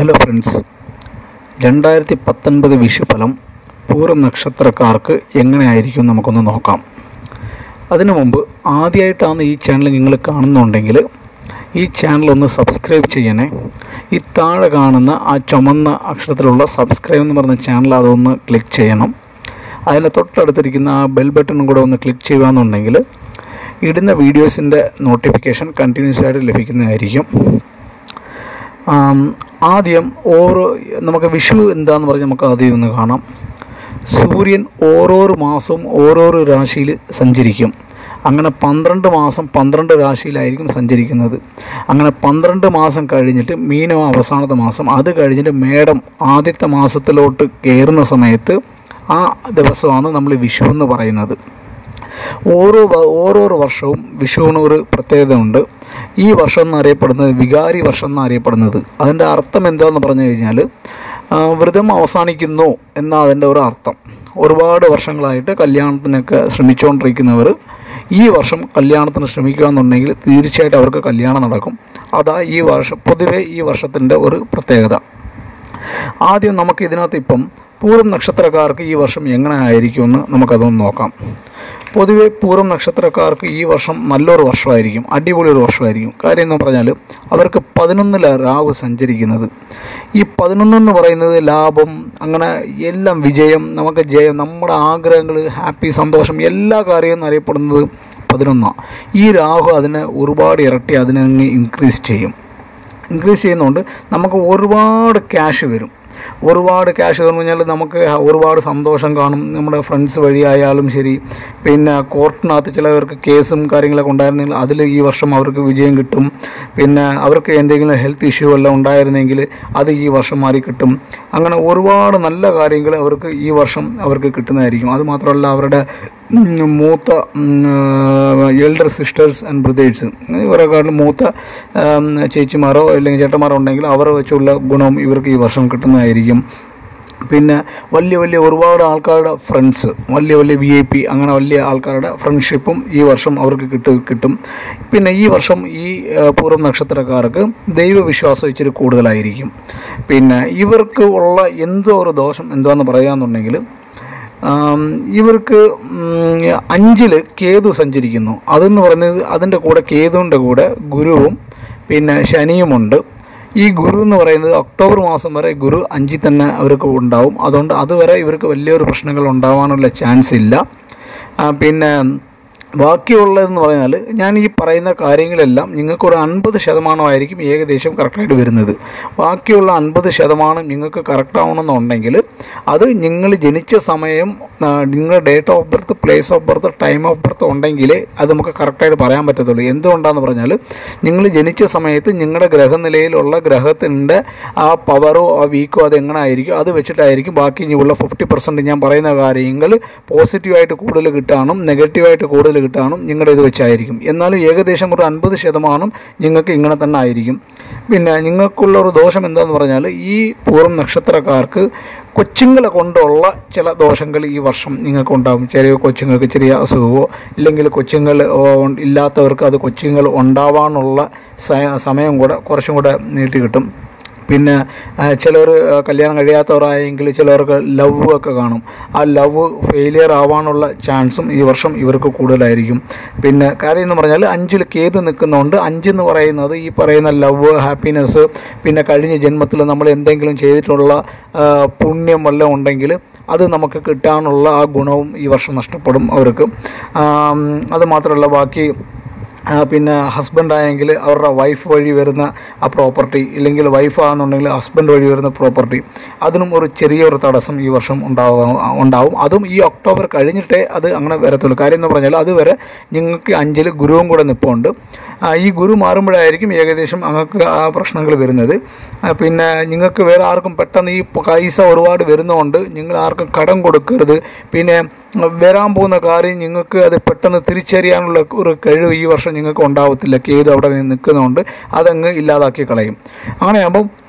Hello friends രണ്ടായിരത്തി പത്തൊൻപത് വിഷുഫലം പൂര നക്ഷത്രക്കാർക്ക് എങ്ങനെയായിരിക്കും നമുക്കൊന്ന് നോക്കാം. അതിനു മുമ്പ് ആദ്യമായിട്ടാണ് ഈ ചാനൽ നിങ്ങൾ കാണുന്നുണ്ടെങ്കിൽ ഈ ചാനൽ ഒന്ന് സബ്സ്ക്രൈബ് ചെയ്യണേ. ഈ താഴെ കാണുന്ന ആ ചുമന്ന അക്ഷരത്തിലുള്ള സബ്സ്ക്രൈബ് എന്ന് പറഞ്ഞ ചാനൽ അതൊന്ന് ക്ലിക്ക് ചെയ്യണം. അതിന്റെ തൊട്ടടുത്തിരിക്കുന്ന ആ ബെൽ ബട്ടണും കൂടെ ഒന്ന് ക്ലിക്ക് ചെയ്യുകയെന്നുണ്ടെങ്കിൽ ഇടുന്ന വീഡിയോസിന്റെ നോട്ടിഫിക്കേഷൻ കണ്ടിന്യൂസ് ആയിട്ട് ലഭിക്കുന്നതായിരിക്കും. ആദ്യം ഓരോ നമുക്ക് വിഷു എന്താന്ന് പറഞ്ഞ് നമുക്ക് ആദ്യം ഒന്ന് കാണാം. സൂര്യൻ ഓരോരോ മാസവും ഓരോരോ രാശിയിൽ സഞ്ചരിക്കും. അങ്ങനെ പന്ത്രണ്ട് മാസം പന്ത്രണ്ട് രാശിയിലായിരിക്കും സഞ്ചരിക്കുന്നത്. അങ്ങനെ പന്ത്രണ്ട് മാസം കഴിഞ്ഞിട്ട് മീനം അവസാനത്തെ മാസം. അത് കഴിഞ്ഞിട്ട് മേടം ആദ്യത്തെ മാസത്തിലോട്ട് കയറുന്ന സമയത്ത് ആ ദിവസമാണ് നമ്മൾ വിഷു എന്ന് പറയുന്നത്. ഓരോ ഓരോരോ വർഷവും വിഷുവിന് ഒരു പ്രത്യേകതയുണ്ട്. ഈ വർഷം എന്നറിയപ്പെടുന്നത് വികാരി വർഷം എന്നറിയപ്പെടുന്നത്. അതിന്റെ അർത്ഥം എന്താണെന്ന് പറഞ്ഞു കഴിഞ്ഞാൽ വ്രതം അവസാനിക്കുന്നു എന്ന അതിന്റെ ഒരു അർത്ഥം. ഒരുപാട് വർഷങ്ങളായിട്ട് കല്യാണത്തിനൊക്കെ ശ്രമിച്ചുകൊണ്ടിരിക്കുന്നവർ ഈ വർഷം കല്യാണത്തിന് ശ്രമിക്കുക എന്നുണ്ടെങ്കിൽ തീർച്ചയായിട്ടും അവർക്ക് കല്യാണം നടക്കും. അതാ ഈ വർഷം പൊതുവേ ഈ വർഷത്തിന്റെ ഒരു പ്രത്യേകത. ആദ്യം നമുക്ക് ഇതിനകത്ത് ഇപ്പം പൂരം നക്ഷത്രക്കാർക്ക് ഈ വർഷം എങ്ങനെ ആയിരിക്കും ആയിരിക്കുമെന്ന് നമുക്കതൊന്ന് നോക്കാം. പൊതുവെ പൂരം നക്ഷത്രക്കാർക്ക് ഈ വർഷം നല്ലൊരു വർഷമായിരിക്കും അടിപൊളി ഒരു വർഷമായിരിക്കും. കാര്യം എന്ന് പറഞ്ഞാൽ അവർക്ക് പതിനൊന്നിലാണ് രാഹു സഞ്ചരിക്കുന്നത്. ഈ പതിനൊന്നെന്ന് പറയുന്നത് ലാഭം അങ്ങനെ എല്ലാം വിജയം നമുക്ക് ജയം നമ്മുടെ ആഗ്രഹങ്ങൾ ഹാപ്പി സന്തോഷം എല്ലാ കാര്യവും അറിയപ്പെടുന്നത് പതിനൊന്നാണ് ഈ രാഹു അതിനെ ഒരുപാട് ഇരട്ടി അതിനെ ഇൻക്രീസ് ചെയ്യും. ഇൻക്രീസ് ചെയ്യുന്നതുകൊണ്ട് നമുക്ക് ഒരുപാട് ക്യാഷ് വരും. ഒരുപാട് ക്യാഷ് എന്ന് പറഞ്ഞാൽ നമുക്ക് ഒരുപാട് സന്തോഷം കാണും. നമ്മുടെ ഫ്രണ്ട്സ് വഴിയായാലും ശരി പിന്നെ കോർട്ടിനകത്ത് ചിലവർക്ക് കേസും കാര്യങ്ങളൊക്കെ ഉണ്ടായിരുന്നെങ്കിൽ അതിൽ ഈ വർഷം അവർക്ക് വിജയം കിട്ടും. പിന്നെ അവർക്ക് എന്തെങ്കിലും ഹെൽത്ത് ഇഷ്യൂ എല്ലാം ഉണ്ടായിരുന്നെങ്കിൽ അത് ഈ വർഷം മാറി കിട്ടും. അങ്ങനെ ഒരുപാട് നല്ല കാര്യങ്ങൾ അവർക്ക് ഈ വർഷം അവർക്ക് കിട്ടുന്നതായിരിക്കും. അതുമാത്രമല്ല അവരുടെ മൂത്ത എൽഡർ സിസ്റ്റേഴ്സ് ആൻഡ് ബ്രദേഴ്സ് ഇവരെക്കാട്ടിലും മൂത്ത ചേച്ചിമാരോ അല്ലെങ്കിൽ ചേട്ടന്മാരോ ഉണ്ടെങ്കിൽ അവർ വെച്ചുള്ള ഗുണം ഇവർക്ക് ഈ വർഷം കിട്ടുന്നതായിരിക്കും. പിന്നെ വലിയ വലിയ ഒരുപാട് ആൾക്കാരുടെ ഫ്രണ്ട്സ് വലിയ വലിയ വി ഐ പി അങ്ങനെ വലിയ ആൾക്കാരുടെ ഫ്രണ്ട്ഷിപ്പും ഈ വർഷം അവർക്ക് കിട്ടും കിട്ടും. പിന്നെ ഈ വർഷം ഈ പൂർവ നക്ഷത്രക്കാർക്ക് ദൈവവിശ്വാസം ഇച്ചിരി കൂടുതലായിരിക്കും. പിന്നെ ഇവർക്ക് ഉള്ള എന്തോ ഒരു ദോഷം എന്തോന്ന് പറയാന്നുണ്ടെങ്കിൽ ഇവർക്ക് അഞ്ചിൽ കേതു സഞ്ചരിക്കുന്നു. അതെന്ന് പറയുന്നത് അതിന്റെ കൂടെ കേതുവിന്റെ കൂടെ ഗുരുവും പിന്നെ ശനിയുമുണ്ട്. ഈ ഗുരു എന്ന് പറയുന്നത് ഒക്ടോബർ മാസം വരെ ഗുരു അഞ്ചിൽ തന്നെ അവർക്ക് ഉണ്ടാവും. അതുകൊണ്ട് അതുവരെ ഇവർക്ക് വലിയൊരു പ്രശ്നങ്ങൾ ഉണ്ടാവാനുള്ള ചാൻസ് ഇല്ല. പിന്നെ ബാക്കിയുള്ളതെന്ന് പറഞ്ഞാൽ ഞാൻ ഈ പറയുന്ന കാര്യങ്ങളെല്ലാം നിങ്ങൾക്ക് ഒരു അൻപത് ശതമാനമായിരിക്കും ഏകദേശം കറക്റ്റായിട്ട് വരുന്നത്. ബാക്കിയുള്ള അൻപത് ശതമാനം നിങ്ങൾക്ക് കറക്റ്റ് ആവണമെന്നുണ്ടെങ്കിൽ അത് നിങ്ങൾ ജനിച്ച സമയം നിങ്ങളുടെ date of birth place of birth time of birth ഉണ്ടെങ്കിലേ അത് നമുക്ക് കറക്റ്റായിട്ട് പറയാൻ പറ്റത്തുള്ളൂ. എന്തുകൊണ്ടാണെന്ന് പറഞ്ഞാൽ നിങ്ങൾ ജനിച്ച സമയത്ത് നിങ്ങളുടെ ഗ്രഹനിലയിലുള്ള ഗ്രഹത്തിന്റെ ആ പവറോ ആ വീക്കോ അത് എങ്ങനെ ആയിരിക്കും അത് വെച്ചിട്ടായിരിക്കും ബാക്കി ഇനിയുള്ള ഫിഫ്റ്റി പെർസെന്റ് ഞാൻ പറയുന്ന കാര്യങ്ങൾ പോസിറ്റീവായിട്ട് കൂടുതൽ കിട്ടാനും നെഗറ്റീവായിട്ട് കൂടുതൽ കിട്ടാനും നിങ്ങളുടെ ഇത് വെച്ചായിരിക്കും. എന്നാലും ഏകദേശം ഒരു അൻപത് ശതമാനം നിങ്ങൾക്ക് ഇങ്ങനെ തന്നെ ആയിരിക്കും. പിന്നെ നിങ്ങൾക്കുള്ള ഒരു ദോഷം എന്താണെന്ന് പറഞ്ഞാൽ ഈ പൂർവം നക്ഷത്രക്കാർക്ക് കൊച്ചുങ്ങളെ കൊണ്ടുള്ള ചില ദോഷങ്ങൾ ഈ വർഷം നിങ്ങൾക്ക് ഉണ്ടാകും. ചെറിയ കൊച്ചുങ്ങൾക്ക് ചെറിയ അസുഖമോ ഇല്ലെങ്കിൽ കൊച്ചുങ്ങൾ ഇല്ലാത്തവർക്ക് അത് കൊച്ചുങ്ങൾ ഉണ്ടാവാനുള്ള സമയം കൂടെ കുറച്ചും കൂടെ നീട്ടി കിട്ടും. പിന്നെ ചിലർ കല്യാണം കഴിയാത്തവരായെങ്കിൽ ചിലർക്ക് ലവ് ഒക്കെ കാണും. ആ ലവ് ഫെയിലിയർ ആവാനുള്ള ചാൻസും ഈ വർഷം ഇവർക്ക് കൂടുതലായിരിക്കും. പിന്നെ കാര്യം എന്ന് പറഞ്ഞാൽ അഞ്ചിൽ കേത് നിൽക്കുന്നുണ്ട് അഞ്ചെന്ന് പറയുന്നത് ഈ പറയുന്ന ലവ് ഹാപ്പിനെസ് പിന്നെ കഴിഞ്ഞ ജന്മത്തിൽ നമ്മൾ എന്തെങ്കിലും ചെയ്തിട്ടുള്ള പുണ്യം വല്ലതും ഉണ്ടെങ്കിൽ അത് നമുക്ക് കിട്ടാനുള്ള ആ ഗുണവും ഈ വർഷം നഷ്ടപ്പെടും അവർക്ക്. അതുമാത്രമല്ല അത് മാത്രമല്ല ബാക്കി പിന്നെ ഹസ്ബൻഡ് ആയെങ്കിൽ അവരുടെ വൈഫ് വഴി വരുന്ന ആ പ്രോപ്പർട്ടി ഇല്ലെങ്കിൽ വൈഫാണെന്നുണ്ടെങ്കിൽ ഹസ്ബൻഡ് വഴി വരുന്ന പ്രോപ്പർട്ടി അതിനും ഒരു ചെറിയൊരു തടസ്സം ഈ വർഷം ഉണ്ടാവും ഉണ്ടാവും. അതും ഈ ഒക്ടോബർ കഴിഞ്ഞിട്ടേ അത് അങ്ങനെ വരത്തുള്ളൂ. കാര്യം എന്ന് പറഞ്ഞാൽ അതുവരെ നിങ്ങൾക്ക് അഞ്ചിൽ ഗുരുവും കൂടെ നിൽപ്പുണ്ട് ഈ ഗുരു മാറുമ്പോഴായിരിക്കും ഏകദേശം അങ്ങക്ക് ആ പ്രശ്നങ്ങൾ വരുന്നത്. പിന്നെ നിങ്ങൾക്ക് വേറെ ആർക്കും പെട്ടെന്ന് ഈ പൈസ ഒരുപാട് വരുന്നതുകൊണ്ട് നിങ്ങൾ ആർക്കും കടം കൊടുക്കരുത്. പിന്നെ വരാൻ പോകുന്ന കാര്യം നിങ്ങൾക്ക് അത് പെട്ടെന്ന് തിരിച്ചറിയാനുള്ള ഒരു കഴിവ് ഈ വർഷം നിങ്ങൾക്ക് ഉണ്ടാവത്തില്ല. കേതു അവിടെ നിൽക്കുന്നതുകൊണ്ട് അതങ്ങ് ഇല്ലാതാക്കി കളയും. അങ്ങനെയാകുമ്പം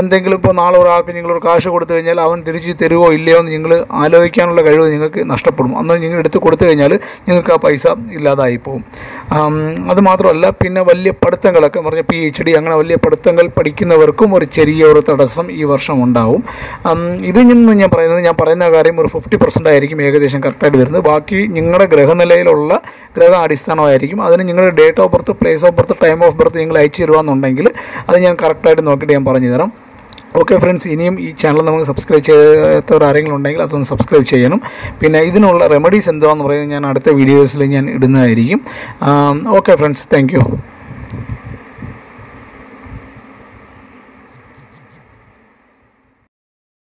എന്തെങ്കിലും ഇപ്പോൾ നാളെ ഒരാൾക്ക് നിങ്ങളൊരു കാശ് കൊടുത്തു കഴിഞ്ഞാൽ അവൻ തിരിച്ച് തരുമോ ഇല്ലയോ എന്ന് നിങ്ങൾ ആലോചിക്കാനുള്ള കഴിവ് നിങ്ങൾക്ക് നഷ്ടപ്പെടും. അന്ന് നിങ്ങൾ എടുത്ത് കൊടുത്തു കഴിഞ്ഞാൽ നിങ്ങൾക്ക് ആ പൈസ ഇല്ലാതായി പോകും. അതുമാത്രമല്ല അത് മാത്രമല്ല പിന്നെ വലിയ പഠിത്തങ്ങളൊക്കെ പറഞ്ഞ പി എച്ച് ഡി അങ്ങനെ വലിയ പഠിത്തങ്ങൾ പഠിക്കുന്നവർക്കും ഒരു ചെറിയ ഒരു തടസ്സം ഈ വർഷം ഉണ്ടാവും. ഇത് നിന്ന് ഞാൻ പറയുന്നത് ഞാൻ പറയുന്ന കാര്യം ഒരു ഫിഫ്റ്റി പെർസെന്റ് ആയിരിക്കും ഏകദേശം കറക്റ്റായിട്ട് വരുന്നത്. ബാക്കി നിങ്ങളുടെ ഗ്രഹനിലയിലുള്ള ഗ്രഹ അടിസ്ഥാനമായിരിക്കും. അതിന് നിങ്ങളുടെ date of birth place of birth time of birth നിങ്ങൾ അയച്ചു തരുവാന്നുണ്ടെങ്കിൽ അത് ഞാൻ കറക്റ്റായിട്ട് നോക്കിയിട്ട് ഞാൻ പറഞ്ഞു തരാം. ഓക്കെ ഫ്രണ്ട്സ് ഇനിയും ഈ ചാനൽ നമുക്ക് സബ്സ്ക്രൈബ് ചെയ്യാത്തവർ ആരെങ്കിലും ഉണ്ടെങ്കിൽ അതൊന്ന് സബ്സ്ക്രൈബ് ചെയ്യണം. പിന്നെ ഇതിനുള്ള റെമഡീസ് എന്താണെന്ന് പറയുന്നത് ഞാൻ അടുത്ത വീഡിയോസിൽ ഞാൻ ഇടുന്നതായിരിക്കും. Okay friends thank